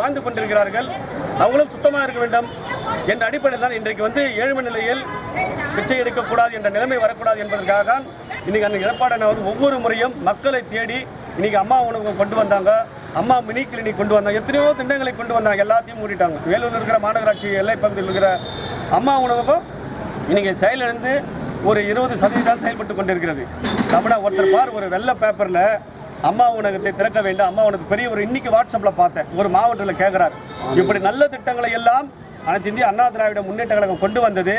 வாழ்ந்து கொண்டிருக்கிறார்கள். அவங்களும் சுத்தமாக இருக்க வேண்டும் என்ற அடிப்படையில் தான் இன்றைக்கு வந்து ஏழ்மை நிலையில் பிச்சை எடுக்கக்கூடாது என்ற நிலைமை வரக்கூடாது என்பதற்காக தான் இன்னைக்கு அந்த எடப்பாடி வந்து ஒவ்வொரு முறையும் மக்களை தேடி இன்னைக்கு அம்மா உணவு கொண்டு வந்தாங்க. அம்மா மினி கிளினிக் கொண்டு வந்தாங்க. எத்தனையோ திட்டங்களை கொண்டு வந்தாங்க. எல்லாத்தையும் மூடிட்டாங்க. வேலூரில் இருக்கிற மாநகராட்சி எல்லை பகுதியில் இருக்கிற அம்மா உணவகம் இன்னைக்கு செயலிழந்து ஒரு இருபது சதவீதம் செயல்பட்டு கொண்டிருக்கிறது. தமிழா ஒருத்தர் பார் ஒரு வெள்ளை பேப்பரில் அம்மா உணவகத்தை திறக்க வேண்டும். அம்மா உனக்கு பெரிய ஒரு இன்னைக்கு வாட்ஸ்அப்பில் பார்த்தேன். ஒரு மாவட்டத்தில் கேட்குறாரு இப்படி நல்ல திட்டங்களை எல்லாம் அனைத்து இந்திய அண்ணா திராவிட முன்னேற்ற கழகம் கொண்டு வந்தது.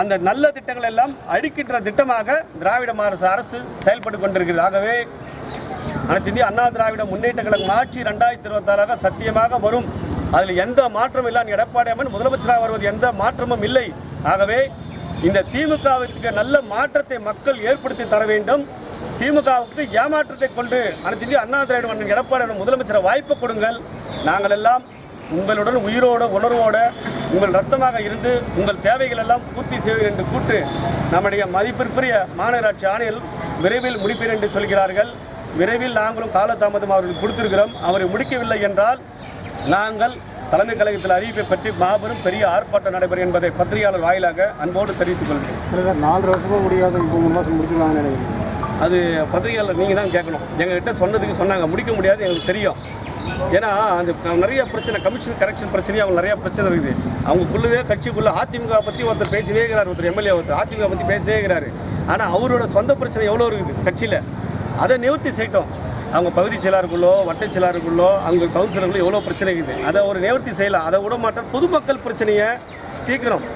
அந்த நல்ல திட்டங்கள் எல்லாம் அழிக்கின்ற திட்டமாக திராவிட மாரசு அரசு செயல்பட்டு கொண்டிருக்கிறது. ஆகவே அனைத்து இந்திய அண்ணா திராவிட முன்னேற்ற கழகம் ஆட்சி ரெண்டாயிரத்தி இருபத்தாறாக சத்தியமாக வரும். அதில் எந்த மாற்றமும் இல்லை. எடப்பாடி அம்மன் முதலமைச்சராக வருவது எந்த மாற்றமும் இல்லை. ஆகவே இந்த திமுகவிற்கு நல்ல மாற்றத்தை மக்கள் ஏற்படுத்தி தர வேண்டும். திமுகவுக்கு ஏமாற்றத்தை கொண்டு அனைத்து இந்திய அண்ணா திராவிட மன்னன் எடப்பாடி அண்ணன் முதலமைச்சரை வாய்ப்பு கொடுங்கள். நாங்கள் எல்லாம் உங்களுடன் உயிரோட உணர்வோடு உங்கள் ரத்தமாக இருந்து உங்கள் தேவைகள் எல்லாம் பூர்த்தி செய்வது என்று கூட்டு நம்முடைய மதிப்பிற்குரிய மாநகராட்சி ஆணையில் விரைவில் முடிப்பேன் என்று சொல்கிறார்கள். விரைவில் நாங்களும் காலதாமதம் அவர்களுக்கு கொடுத்திருக்கிறோம். அவரை முடிக்கவில்லை என்றால் நாங்கள் தலைமை கழகத்தில் அறிவிப்பை பற்றி மாபெரும் பெரிய ஆர்ப்பாட்டம் நடைபெறும் என்பதை பத்திரிகையாளர் வாயிலாக அன்போடு தெரிவித்துக் கொள்கிறேன். நாலு வருஷமும் முடியாத இப்போ நினைக்கிறேன் அது பத்திரிகையாளர் நீங்கள் தான் கேட்கணும். எங்ககிட்ட சொன்னதுக்கு சொன்னாங்க. முடிக்க முடியாது எங்களுக்கு தெரியும். ஏன்னா அந்த நிறைய பிரச்சனை கமிஷன் கரெக்ஷன் பிரச்சனையும் அவங்க நிறைய பிரச்சனை இருக்குது. அவங்களுக்குள்ளவே கட்சிக்குள்ளே அதிமுக பற்றி ஒருத்தர் பேசினே இருக்கிறார் ஒருத்தர் எம்எல்ஏ ஒருத்தர் அதிமுக பற்றி பேசினே இருக்கிறாரு. ஆனால் அவரோட சொந்த பிரச்சனை எவ்வளோ இருக்குது கட்சியில்? அதை நிவர்த்தி செய்யட்டும். அவங்க பகுதி செயலாளருக்குள்ளோ வட்ட செயலாளருக்குள்ளோ அவங்க கவுன்சிலருக்குள்ளோ எவ்வளோ பிரச்சனை இருக்குது? அதை ஒரு நிவர்த்தி செய்யலாம் அதை விட மாட்டோம். பொதுமக்கள் பிரச்சனையை தீர்க்கிறோம்.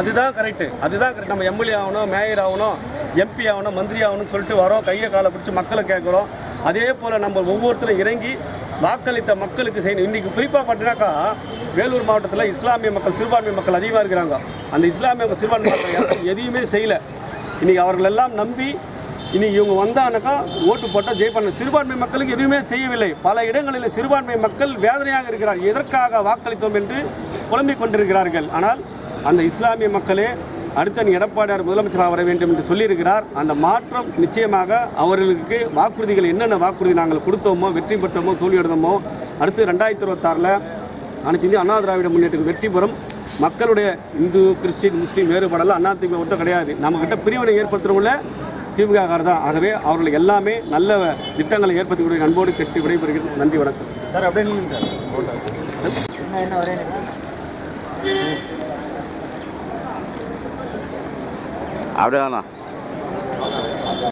அதுதான் கரெக்டு அதுதான் கரெக்ட் நம்ம எம்எல்ஏ ஆகணும் மேயர் ஆகணும். எம்பி ஆகணும் மந்திரி ஆகணும்னு சொல்லிட்டு வரோம். கையை காலை பிடிச்சி மக்களை கேட்குறோம். அதே போல் நம்ம ஒவ்வொருத்தரும் இறங்கி வாக்களித்த மக்களுக்கு செய்யணும். இன்றைக்கி குறிப்பாக பார்த்தீங்கன்னாக்கா வேலூர் மாவட்டத்தில் இஸ்லாமிய மக்கள் சிறுபான்மை மக்கள் அதிகமாக இருக்கிறாங்க. அந்த இஸ்லாமிய சிறுபான்மை மக்கள் யாரும் எதையுமே செய்யலை. இன்றைக்கி அவர்கள் எல்லாம் நம்பி இன்னைக்கு இவங்க வந்தானாக்கா ஓட்டு போட்டால் ஜெயிப்பாங்க சிறுபான்மை மக்களுக்கு எதுவுமே செய்யவில்லை. பல இடங்களில் சிறுபான்மை மக்கள் வேதனையாக இருக்கிறார். எதற்காக வாக்களித்தோம் என்று புலம்பிக் கொண்டிருக்கிறார்கள். ஆனால் அந்த இஸ்லாமிய மக்களே அடுத்த எடப்பாடியார் முதலமைச்சராக வர வேண்டும் என்று சொல்லியிருக்கிறார். அந்த மாற்றம் நிச்சயமாக அவர்களுக்கு வாக்குறுதிகள் என்னென்ன வாக்குறுதி நாங்கள் கொடுத்தோமோ வெற்றி பெற்றோமோ தோல்வி அடைந்தோமோ அடுத்து ரெண்டாயிரத்தி இருபத்தாறில் அனைத்து இந்திய அண்ணா திராவிட முன்னேற்றம் வெற்றி பெறும். மக்களுடைய இந்து கிறிஸ்டின் முஸ்லீம் வேறுபாடெல்லாம் அண்ணா திமுக மட்டும் கிடையாது. நம்மக்கிட்ட பிரிவினை ஏற்படுத்துறவங்கள திமுக காரர் தான். ஆகவே அவர்களுக்கு எல்லாமே நல்ல திட்டங்களை ஏற்படுத்தக்கூடிய அன்போடு கெட்டு விடைபெறுகிறது நன்றி வணக்கம். சார் அப்படியே நில்லுங்க சார்